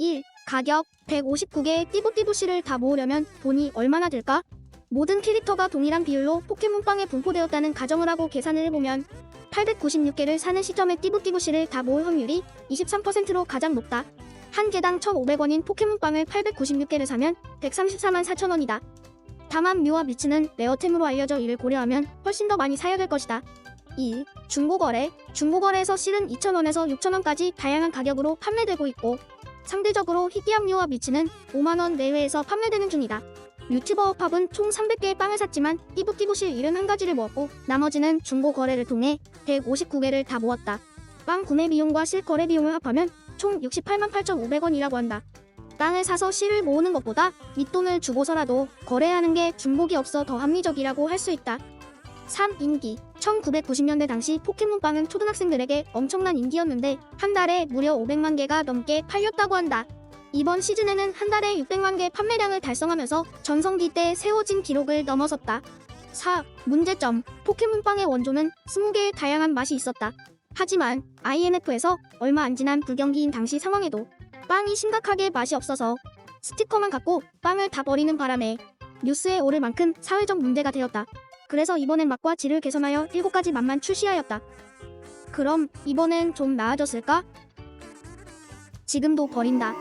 1. 가격 159개의 띠부띠부씨를 다 모으려면 돈이 얼마나 들까? 모든 캐릭터가 동일한 비율로 포켓몬빵에 분포되었다는 가정을 하고 계산을 해보면 896개를 사는 시점에 띠부띠부씨를 다 모을 확률이 23%로 가장 높다. 한 개당 1,500원인 포켓몬빵을 896개를 사면 134만 4천원이다. 다만 뮤와 미츠는 레어템으로 알려져 이를 고려하면 훨씬 더 많이 사야 될 것이다. 2. 중고거래 중고거래에서 실은 2,000원에서 6,000원까지 다양한 가격으로 판매되고 있고 상대적으로 희귀암류와 미치는 5만원 내외에서 판매되는 중이다. 유튜버 팝은 총 300개의 빵을 샀지만 띠부띠부실 71가지를 모았고 나머지는 중고 거래를 통해 159개를 다 모았다. 빵 구매 비용과 실 거래 비용을 합하면 총 68만 8,500원이라고 한다. 빵을 사서 실을 모으는 것보다 윗돈을 주고서라도 거래하는 게 중복이 없어 더 합리적이라고 할 수 있다. 3. 인기 1990년대 당시 포켓몬빵은 초등학생들에게 엄청난 인기였는데 한 달에 무려 500만 개가 넘게 팔렸다고 한다. 이번 시즌에는 한 달에 600만 개 판매량을 달성하면서 전성기 때 세워진 기록을 넘어섰다. 4. 문제점 포켓몬빵의 원조는 20개의 다양한 맛이 있었다. 하지만 IMF에서 얼마 안 지난 불경기인 당시 상황에도 빵이 심각하게 맛이 없어서 스티커만 갖고 빵을 다 버리는 바람에 뉴스에 오를 만큼 사회적 문제가 되었다. 그래서 이번엔 맛과 질을 개선하여 7가지 맛만 출시하였다. 그럼 이번엔 좀 나아졌을까? 지금도 버린다.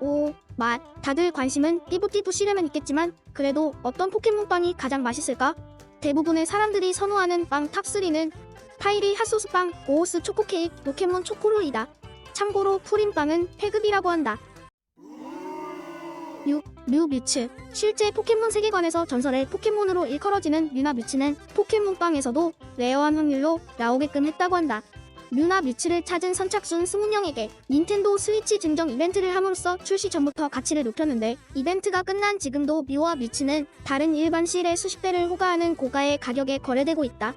오, 맛. 다들 관심은 띠부띠부 씨라면 있겠지만 그래도 어떤 포켓몬빵이 가장 맛있을까? 대부분의 사람들이 선호하는 빵 탑3는 파이리 핫소스빵, 오호스 초코케이크, 포켓몬 초코롤이다. 참고로 푸린빵은 패급이라고 한다. 6. 뮤 뮤츠 실제 포켓몬 세계관에서 전설의 포켓몬으로 일컬어지는 뮤나 뮤츠는 포켓몬빵에서도 레어한 확률로 나오게끔 했다고 한다. 뮤나 뮤츠를 찾은 선착순 20명에게 닌텐도 스위치 증정 이벤트를 함으로써 출시 전부터 가치를 높였는데 이벤트가 끝난 지금도 뮤와 뮤츠는 다른 일반 실의 수십 배를 호가하는 고가의 가격에 거래되고 있다.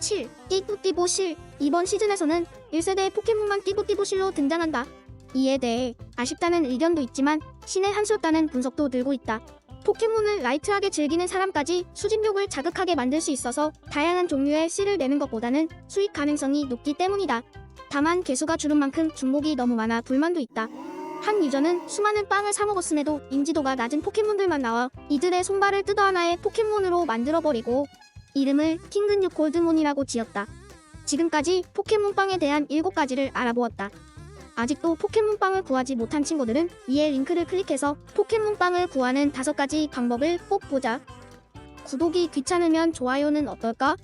7. 띠부띠부 실 이번 시즌에서는 1세대 포켓몬만 띠부띠부 실로 등장한다. 이에 대해 아쉽다는 의견도 있지만 신의 한 수였다는 분석도 늘고 있다. 포켓몬을 라이트하게 즐기는 사람까지 수집욕을 자극하게 만들 수 있어서 다양한 종류의 씨를 내는 것보다는 수익 가능성이 높기 때문이다. 다만 개수가 줄은 만큼 중복이 너무 많아 불만도 있다. 한 유저는 수많은 빵을 사 먹었음에도 인지도가 낮은 포켓몬들만 나와 이들의 손발을 뜯어 하나의 포켓몬으로 만들어버리고 이름을 킹근유 골드몬이라고 지었다. 지금까지 포켓몬빵에 대한 7가지를 알아보았다. 아직도 포켓몬빵을 구하지 못한 친구들은 위에 링크를 클릭해서 포켓몬빵을 구하는 5가지 방법을 꼭 보자. 구독이 귀찮으면 좋아요는 어떨까?